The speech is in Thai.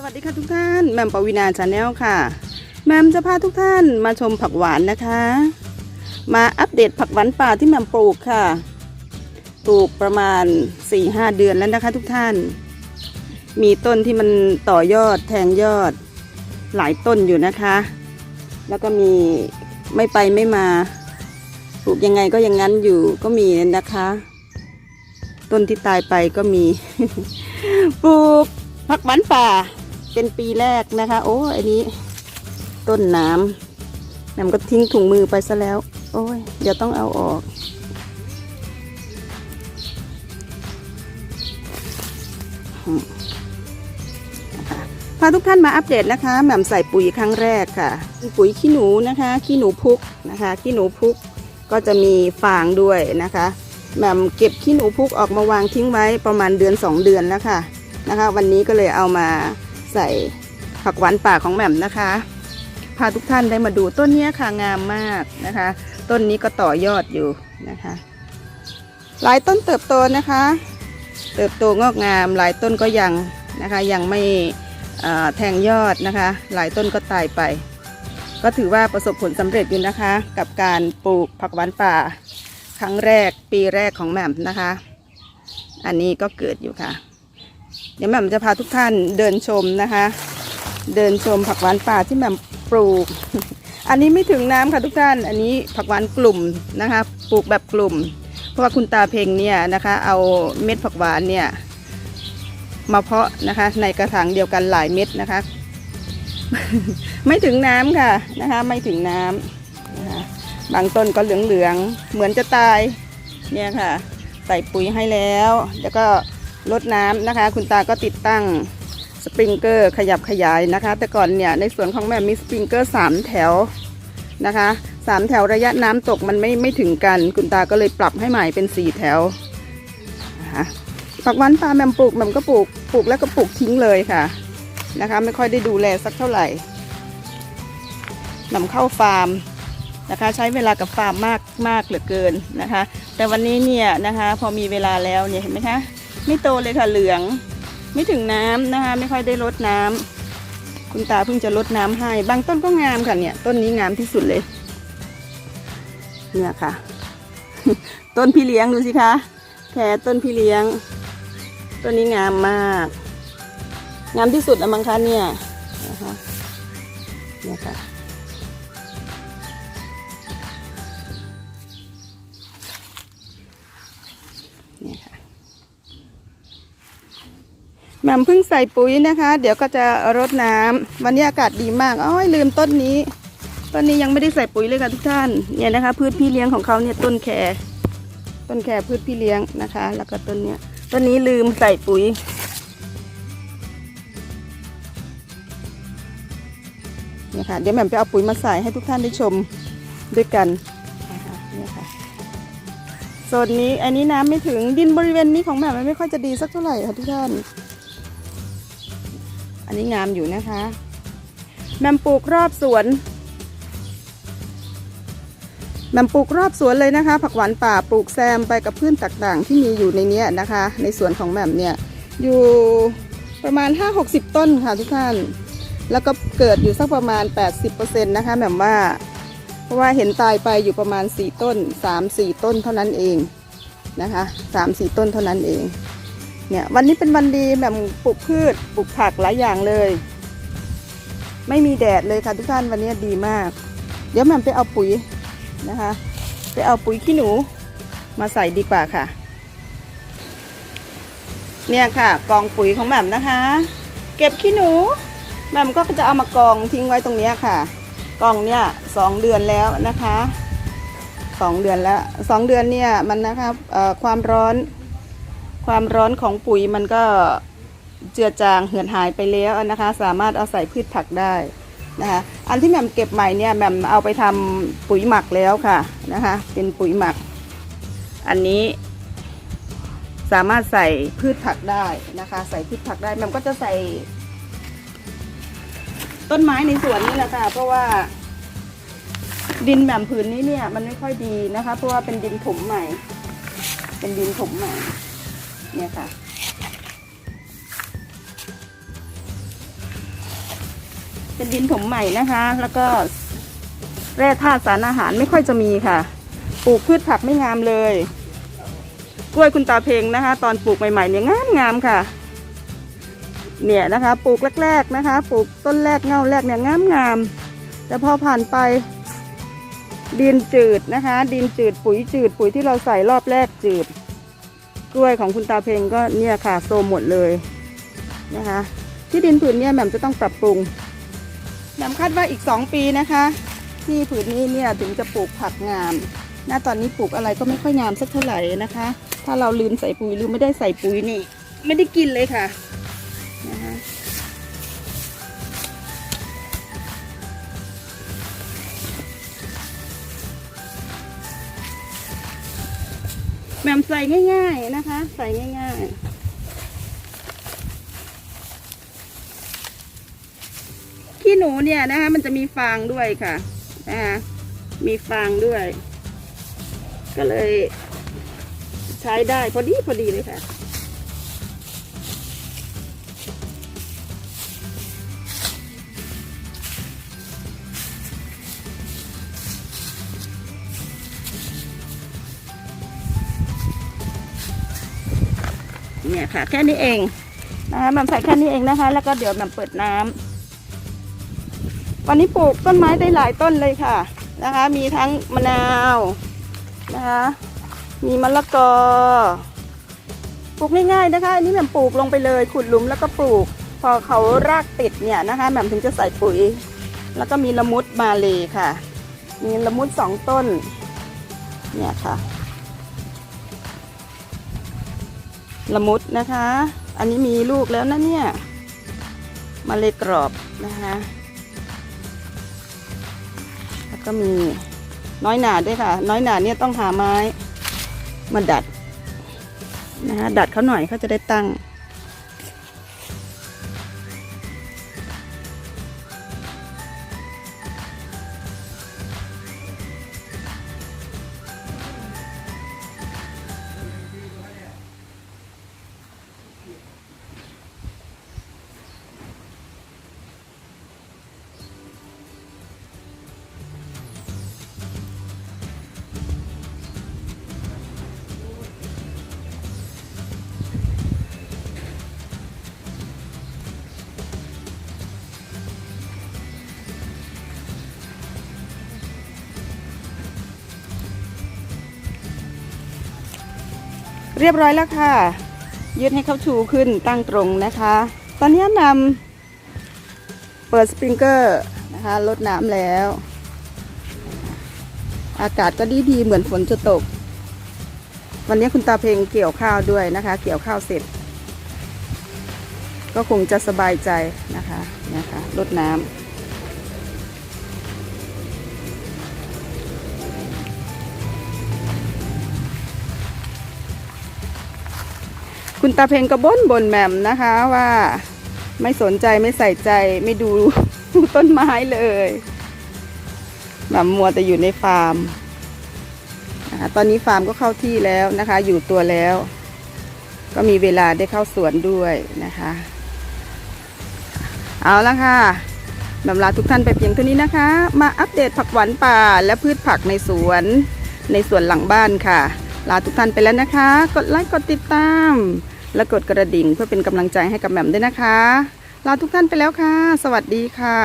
สวัสดีค่ะทุกท่านแมมปวีนาชาแนลค่ะ แมมจะพาทุกท่านมาชมผักหวานนะคะ มาอัปเดตผักหวานป่าที่แมมปลูกค่ะปลูกประมาณ 4-5 เดือนแล้วนะคะ ทุกท่าน มีต้นที่มันต่อยอดแทงยอดหลายต้นอยู่นะคะ แล้วก็มีไม่ไปไม่มาปลูกยังไงก็ยังงั้นอยู่ก็มีนะคะ ต้นที่ตายไปก็มีปลูกผักหวานป่า เป็นปีแรกนะคะ โอ้อันนี้ ต้นน้ำน้ำก็ทิ้งถุงมือไปซะแล้ว โอ้ยเดี๋ยวต้องเอาออกพาทุกท่านมาอัปเดตนะคะแหม่มใส่ปุ๋ยครั้งแรกค่ะ ปุ๋ยขี้หนูนะคะขี้หนูพุกนะคะขี้หนูพุกก็จะมีฟางด้วยนะคะแหม่มเก็บขี้หนูพุกออกมาวางทิ้งไว้ประมาณเดือน 2 เดือนแล้วค่ะนะคะ วันนี้ก็เลยเอามา ใส่ผักหวานป่าของแหม่มนะคะ พาทุกท่านได้มาดูต้นนี้ค่ะงามมากนะคะ ต้นนี้ก็ต่อยอดอยู่นะคะ หลายต้นเติบโตนะคะ เติบโตงอกงาม หลายต้นก็ยังนะคะยังไม่แทงยอดนะคะ หลายต้นก็ตายไป ก็ถือว่าประสบผลสำเร็จอยู่นะคะ กับการปลูกผักหวานป่า ครั้งแรกปีแรกของแหม่มนะคะ อันนี้ก็เกิดอยู่ค่ะ เดี๋ยวแหม่มจะพาทุกท่านเดินชมนะคะ เดินชมผักหวานป่าที่แหม่มปลูก อันนี้ไม่ถึงน้ำค่ะทุกท่าน อันนี้ผักหวานกลุ่มนะคะ ปลูกแบบกลุ่ม เพราะว่าคุณตาเพงเนี่ยนะคะ เอาเม็ดผักหวานเนี่ยมาเพาะนะคะ ในกระถางเดียวกันหลายเม็ดนะคะ ไม่ถึงน้ำค่ะนะคะ ไม่ถึงน้ำนะคะบางต้นก็เหลืองๆเหมือนจะตายเนี่ยค่ะ ใส่ปุ๋ยให้แล้ว แล้วก็ ลดน้ำนะคะ คุณตาก็ติดตั้งสปริงเกอร์ขยับขยายนะคะ แต่ก่อนเนี่ยในสวนของแม่มีสปริงเกอร์สามแถวนะคะสามแถวระยะน้ำตกมันไม่ไม่ถึงกัน คุณตาก็เลยปรับให้ใหม่เป็นสี่แถวนะคะผักหวานปลาแมมปลูกแมมก็ปลูกปลูกแล้วก็ปลูกทิ้งเลยค่ะนะคะ ไม่ค่อยได้ดูแลสักเท่าไหร่นำเข้าฟาร์มนะคะใช้เวลากับฟาร์มมากมากเหลือเกินนะคะ แต่วันนี้เนี่ยนะคะพอมีเวลาแล้วเนี่ยเห็นไหมคะ ไม่โตเลยค่ะเหลือง ไม่ถึงน้ำนะคะ ไม่ค่อยได้รดน้ำคุณตาเพิ่งจะรดน้ำให้ บางต้นก็งามค่ะเนี่ย ต้นนี้งามที่สุดเลย เนี่ยค่ะ ต้นพี่เลี้ยงดูสิคะแค่ต้นพี่เลี้ยง ต้นนี้งามมาก งามที่สุดละมั้งคะเนี่ยนะคะเนี่ยค่ะ ม่มเพิ่งใส่ปุ๋ยนะคะ เดี๋ยวก็จะรดน้ำวันนี้อากาศดีมากอ้อยลืมต้นนี้ต้นนี้ยังไม่ได้ใส่ปุ๋ยเลยค่ะทุกท่านเนี่ยนะคะ พืชพี่เลี้ยงของเขาเนี่ยต้นแครต้นแครพืชพี่เลี้ยงนะคะ แล้วก็ต้นเนี้ยต้นนี้ลืมใส่ปุ๋ยเนี่ยค่ะเดี๋ยวแหม่มไปเอาปุ๋ยมาใส่ให้ทุกท่านได้ชมด้วยกันนะคะเนี่ยค่ะโซนนี้อันนี้น้ำไม่ถึงดินบริเวณนี้ของแหม่มมันไม่ค่อยจะดีสักเท่าไหร่ค่ะทุกท่าน อันนี้งามอยู่นะคะแมมปลูกรอบสวนแมมปลูกรอบสวนเลยนะคะ ผักหวานป่าปลูกแซมไปกับพืชต่างๆ ที่มีอยู่ในเนี้ยนะคะ ในสวนของแหม่มเนี่ยอยู่ประมาณ 5-60 ต้นค่ะทุกท่าน แล้วก็เกิดอยู่สักประมาณ 80%นะคะแหม่มว่า เพราะว่าเห็นตายไปอยู่ประมาณ 4 ต้น 3-4 ต้นเท่านั้นเองนะคะ 3-4 ต้นเท่านั้นเอง เนี่ยวันนี้เป็นวันดีแหม่มปลูกพืชปลูกผักหลายอย่างเลย ไม่มีแดดเลยค่ะทุกท่านวันนี้ดีมาก เดี๋ยวแหม่มไปเอาปุ๋ยนะคะ ไปเอาปุ๋ยขี้หนูมาใส่ดีกว่าค่ะ เนี่ยค่ะกองปุ๋ยของแหม่มนะคะ เก็บขี้หนูแหม่มก็จะเอามากองทิ้งไว้ตรงนี้ค่ะ กองเนี่ยสองเดือนแล้วนะคะสองเดือนแล้วสองเดือนเนี่ยมันนะคะความร้อน ความร้อนของปุ๋ยมันก็เจือจางเหือนหายไปแล้วนะคะ สามารถเอาใส่พืชผักได้นะคะอันที่แหม่มเก็บใหม่เนี่ยแหม่มเอาไปทำปุ๋ยหมักแล้วค่ะนะคะเป็นปุ๋ยหมัก อันนี้ สามารถใส่พืชผักได้นะคะ ใส่พืชผักได้แหม่มก็จะใส่ ต้นไม้ในสวนนี่แหละค่ะเพราะว่า ดินแหม่มผืนนี้เนี่ย มันไม่ค่อยดีนะคะ เพราะว่าเป็นดินถมใหม่ เป็นดินถมใหม่ เนี่ยค่ะ เป็นดินถมใหม่นะคะ แล้วก็แร่ธาตุสารอาหารไม่ค่อยจะมีค่ะ ปลูกพืชผักไม่งามเลย กล้วยคุณตาเพงนะคะ ตอนปลูกใหม่ๆเนี่ยงามงามค่ะ เนี่ยนะคะ ปลูกแรกๆนะคะ ปลูกต้นแรกเงาแรกเนี่ยงามงามแต่พอผ่านไปดินจืดนะคะ ดินจืดปุ๋ยจืดปุ๋ยที่เราใส่รอบแรกจืด กล้วยของคุณตาเพงก็เนี่ยค่ะโซมหมดเลยนะคะ ที่ดินผืนเนี้แหม่มจะต้องปรับปรุงแหม่มคาดว่าอีกสองปีนะคะที่ผืนนี้เนี่ยถึงจะปลูกผักงามณตอนนี้ปลูกอะไรก็ไม่ค่อยงามสักเท่าไหร่นะคะ ถ้าเราลืมใส่ปุ๋ยหรือไม่ได้ใส่ปุ๋ยนี่ ไม่ได้กินเลยค่ะ ม่มใส่ง่าย ๆนะคะ ใส่ง่ายๆขี้หนูเนี่ยนะคะมันจะมีฟางด้วยค่ะนะคะมีฟางด้วย ก็เลย ใช้ได้พอดีพอดีเลยค่ะ เนี่ยค่ะ แค่นี้เองนะคะมันใส่แค่นี้เองนะคะ แล้วก็เดี๋ยวมันเปิดน้ำวันนี้ปลูกต้นไม้ได้หลายต้นเลยค่ะนะคะ มีทั้งมะนาวนะคะ มีมะละกอปลูกง่ายๆนะคะอันนี้แหม่มปลูกลงไปเลย ขุดหลุมแล้วก็ปลูก พอเขารากติดเนี่ยนะคะแหม่มถึงจะใส่ปุ๋ย แล้วก็มีละมุดมาเลยค่ะ มีละมุดสองต้น เนี่ยค่ะ ละมุดนะคะ อันนี้มีลูกแล้วนะเนี่ยมาเลยกรอบนะคะ แล้วก็มีน้อยหนาด้วยค่ะ น้อยหนาเนี่ยต้องหาไม้มาดัดนะคะดัดเขาหน่อยเขาจะได้ตั้ง เรียบร้อยแล้วค่ะ ยืดให้เขาชูขึ้นตั้งตรงนะคะ ตอนนี้นำเปิดสปริงเกอร์นะคะลดน้ำแล้ว อากาศก็ดีดีเหมือนฝนจะตก วันนี้คุณตาเพลงเกี่ยวข้าวด้วยนะคะ เกี่ยวข้าวเสร็จ ก็คงจะสบายใจนะคะนะคะลดน้ำ คุณตาเพงก็บ่นบ่นแหม่มนะคะว่าไม่สนใจไม่ใส่ใจไม่ดูต้นไม้เลยแหม่มมัวแต่อยู่ในฟาร์มนะคะตอนนี้ฟาร์มก็เข้าที่แล้วนะคะ อยู่ตัวแล้ว ก็มีเวลาได้เข้าสวนด้วยนะคะ เอาละค่ะแหม่มลาทุกท่านไปเพียงเท่านี้นะคะ มาอัปเดตผักหวานป่าและพืชผักในสวนในสวนหลังบ้านค่ะลาทุกท่านไปแล้วนะคะ กดไลค์ กดติดตาม และกดกระดิ่งเพื่อเป็นกำลังใจให้กับแหม่มด้วยนะคะ ลาทุกท่านไปแล้วค่ะ สวัสดีค่ะ